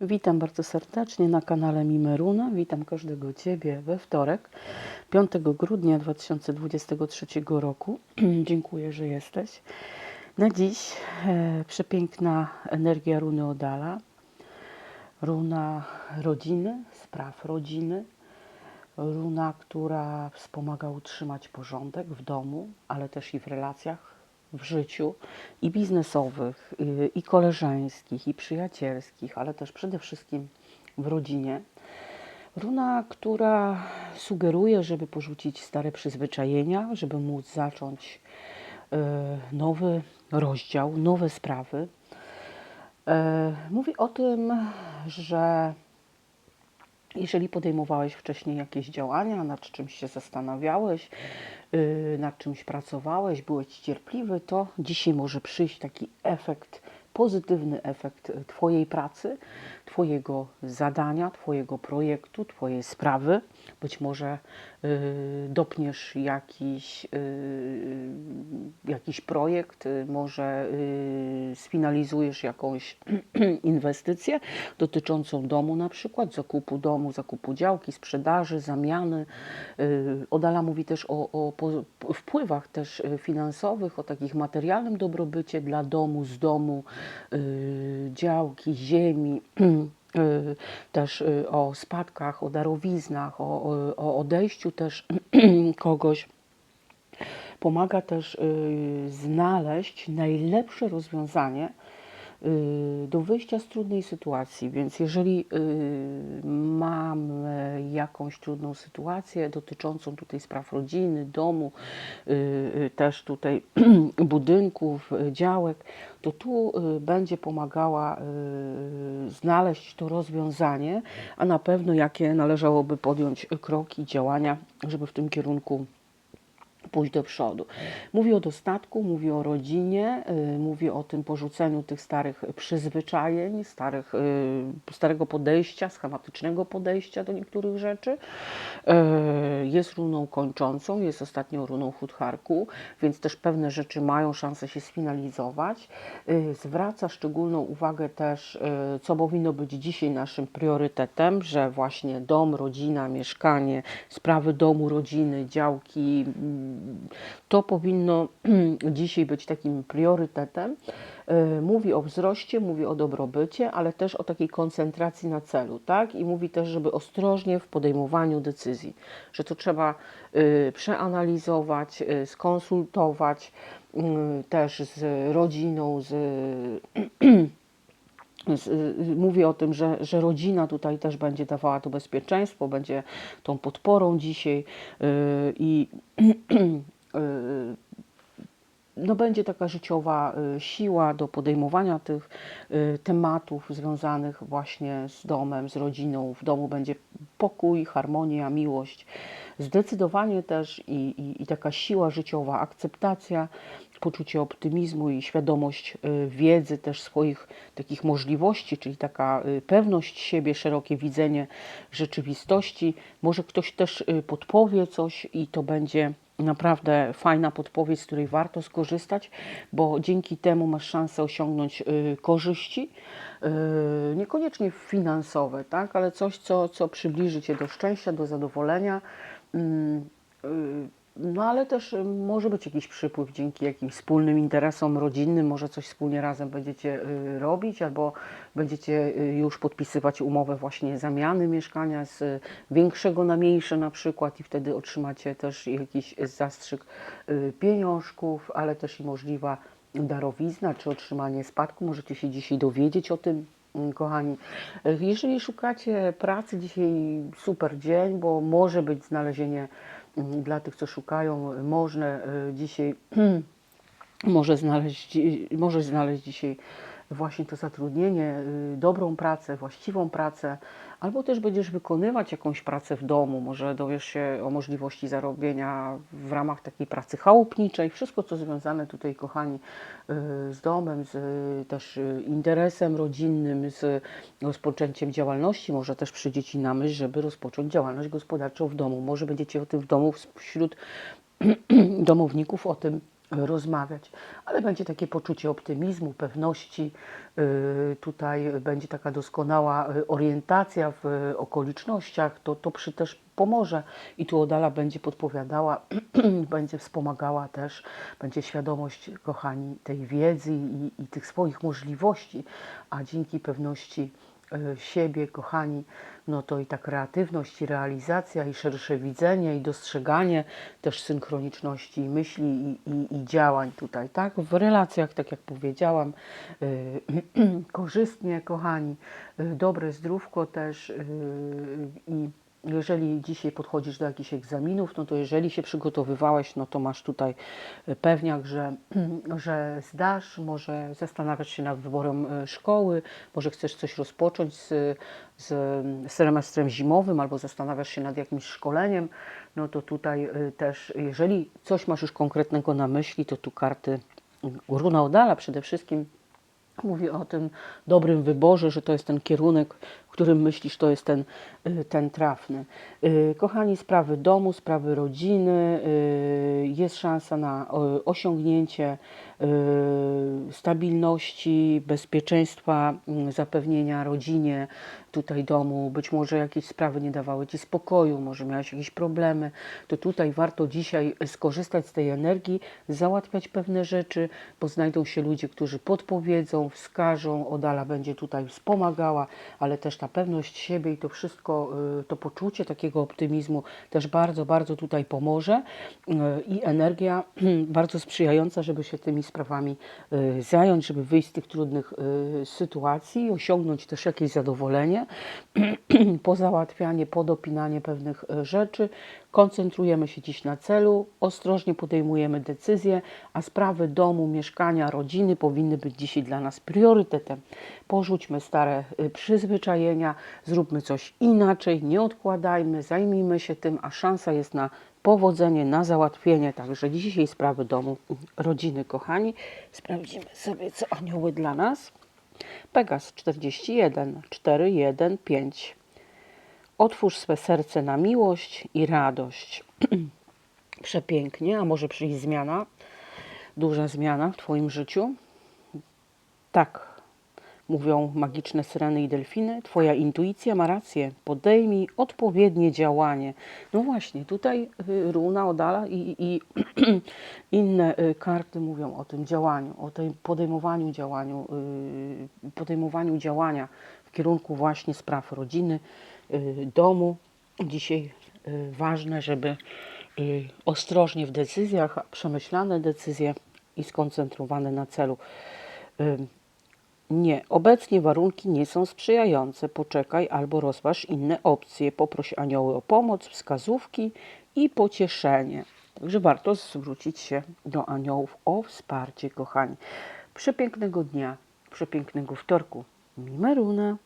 Witam bardzo serdecznie na kanale Mimeruna. Witam każdego Ciebie we wtorek, 5 grudnia 2023 roku. Dziękuję, że jesteś. Na dziś e, przepiękna energia runy Odala. Runa rodziny, spraw rodziny. Runa, która wspomaga utrzymać porządek w domu, ale też i w relacjach w życiu i biznesowych, y, i koleżeńskich, i przyjacielskich, ale też przede wszystkim w rodzinie. Runa, która sugeruje, żeby porzucić stare przyzwyczajenia, żeby móc zacząć y, nowy rozdział, nowe sprawy. Y, Mówi o tym, że jeżeli podejmowałeś wcześniej jakieś działania, nad czymś się zastanawiałeś, nad czymś pracowałeś, byłeś cierpliwy, to dzisiaj może przyjść taki efekt, pozytywny efekt Twojej pracy, Twojego zadania, Twojego projektu, Twojej sprawy. Być może yy, dopniesz jakiś, yy, jakiś projekt, yy, może sfinalizujesz jakąś inwestycję dotyczącą domu na przykład, zakupu domu, zakupu działki, sprzedaży, zamiany. Odala mówi też o, o wpływach też finansowych, o takich materialnym dobrobycie dla domu, z domu, działki, ziemi. yy, też yy, o spadkach, o darowiznach, o, o, odejściu też kogoś. Pomaga też znaleźć najlepsze rozwiązanie do wyjścia z trudnej sytuacji. Więc jeżeli yy, mamy jakąś trudną sytuację dotyczącą tutaj spraw rodziny, domu, yy, też tutaj budynków, działek, to tu będzie pomagała znaleźć to rozwiązanie, a na pewno jakie należałoby podjąć kroki, działania, żeby w tym kierunku pójść do przodu. Mówi o dostatku, mówi o rodzinie, y, mówi o tym porzuceniu tych starych przyzwyczajeń, starych, y, starego podejścia, schematycznego podejścia do niektórych rzeczy. Y, Jest runą kończącą, jest ostatnią runą Hutharku, więc też pewne rzeczy mają szansę się sfinalizować. Zwraca szczególną uwagę też, co powinno być dzisiaj naszym priorytetem, że właśnie dom, rodzina, mieszkanie, sprawy domu, rodziny, działki, mm, to powinno dzisiaj być takim priorytetem. Y, Mówi o wzroście, mówi o dobrobycie, ale też o takiej koncentracji na celu, tak? I mówi też, żeby ostrożnie w podejmowaniu decyzji, że to trzeba y, przeanalizować, y, skonsultować y, też z rodziną, z Mówi o tym, że, że rodzina tutaj też będzie dawała to bezpieczeństwo, będzie tą podporą dzisiaj y, i y, no będzie taka życiowa y, siła do podejmowania tych y, tematów związanych właśnie z domem, z rodziną. W domu będzie pokój, harmonia, miłość. Zdecydowanie też i, i, i taka siła życiowa, akceptacja, poczucie optymizmu i świadomość y, wiedzy też swoich takich możliwości, czyli taka pewność siebie, szerokie widzenie rzeczywistości. Może ktoś też podpowie coś i to będzie naprawdę fajna podpowiedź, z której warto skorzystać, bo dzięki temu masz szansę osiągnąć y, korzyści, y, niekoniecznie finansowe, tak, ale coś, co, co przybliży Cię do szczęścia, do zadowolenia. Mm, y, No ale też y, może być jakiś przypływ dzięki jakimś wspólnym interesom rodzinnym, może coś wspólnie razem będziecie y, robić, albo będziecie y, już podpisywać umowę właśnie zamiany mieszkania z większego na mniejsze na przykład i wtedy otrzymacie też jakiś zastrzyk pieniążków, ale też i możliwa darowizna czy otrzymanie spadku. Możecie się dzisiaj dowiedzieć o tym. mm, Kochani, jeżeli szukacie pracy, dzisiaj super dzień, bo może być znalezienie dla tych, co szukają, można y, dzisiaj może znaleźć, może znaleźć dzisiaj właśnie to zatrudnienie, y, dobrą pracę, właściwą pracę, albo też będziesz wykonywać jakąś pracę w domu, może dowiesz się o możliwości zarobienia w ramach takiej pracy chałupniczej, wszystko co związane tutaj, kochani, y, z domem, z y, też interesem rodzinnym, z rozpoczęciem działalności, może też przyjdzie na myśl, żeby rozpocząć działalność gospodarczą w domu, może będziecie o tym w domu wśród domowników o tym rozmawiać, ale będzie takie poczucie optymizmu, pewności. y, Tutaj będzie taka doskonała y, orientacja w y, okolicznościach. To, to przy też pomoże i tu Odala będzie podpowiadała, będzie wspomagała też, będzie świadomość, kochani, tej wiedzy i, i tych swoich możliwości, a dzięki pewności siebie, kochani, no to i ta kreatywność, i realizacja, i szersze widzenie, i dostrzeganie też synchroniczności myśli i, i, i działań tutaj, tak? W relacjach, tak jak powiedziałam, y, korzystnie, kochani, y, dobre zdrówko też i jeżeli dzisiaj podchodzisz do jakichś egzaminów, no to jeżeli się przygotowywałeś, no to masz tutaj e, pewniak, że, że zdasz, może zastanawiasz się nad wyborem e, szkoły, może chcesz coś rozpocząć z, z semestrem zimowym, albo zastanawiasz się nad jakimś szkoleniem, no to tutaj e, też, jeżeli coś masz już konkretnego na myśli, to tu karty Runa Odala przede wszystkim Mówi o tym dobrym wyborze, że to jest ten kierunek, którym myślisz, to jest ten, y, ten trafny. Y, Kochani, sprawy domu, sprawy rodziny, y, jest szansa na osiągnięcie stabilności, bezpieczeństwa, mm, zapewnienia rodzinie, tutaj domu. Być może jakieś sprawy nie dawały Ci spokoju, może miałeś jakieś problemy. To tutaj warto dzisiaj skorzystać z tej energii, załatwiać pewne rzeczy, bo znajdą się ludzie, którzy podpowiedzą, wskażą. Odala będzie tutaj wspomagała, ale też ta pewność siebie i to wszystko, y, to poczucie takiego optymizmu też bardzo, bardzo tutaj pomoże y, i energia bardzo sprzyjająca, żeby się tymi sprawami y, zająć, żeby wyjść z tych trudnych sytuacji, osiągnąć też jakieś zadowolenie, pozałatwianie, podopinanie pewnych rzeczy. Koncentrujemy się dziś na celu, ostrożnie podejmujemy decyzje, a sprawy domu, mieszkania, rodziny powinny być dzisiaj dla nas priorytetem. Porzućmy stare y, przyzwyczajenia, zróbmy coś inaczej, nie odkładajmy, zajmijmy się tym, a szansa jest na powodzenie, na załatwienie także dzisiaj sprawy domu, rodziny, kochani. Sprawdzimy sobie, co anioły dla nas. Pegas 41 415. Otwórz swe serce na miłość i radość. Przepięknie, a może przyjść zmiana, duża zmiana w Twoim życiu? Tak, mówią magiczne syreny i delfiny. Twoja intuicja ma rację. Podejmij odpowiednie działanie. No właśnie, tutaj y, runa Odala i, i inne y, karty mówią o tym działaniu, o tym podejmowaniu działaniu, y, podejmowaniu działania w kierunku właśnie spraw rodziny, domu. Dzisiaj y, ważne, żeby y, ostrożnie w decyzjach, przemyślane decyzje i skoncentrowane na celu. Y, nie, obecnie warunki nie są sprzyjające. Poczekaj albo rozważ inne opcje. Poproś anioły o pomoc, wskazówki i pocieszenie. Także warto zwrócić się do aniołów o wsparcie, kochani. Przepięknego dnia, przepięknego wtorku. Mimeruna.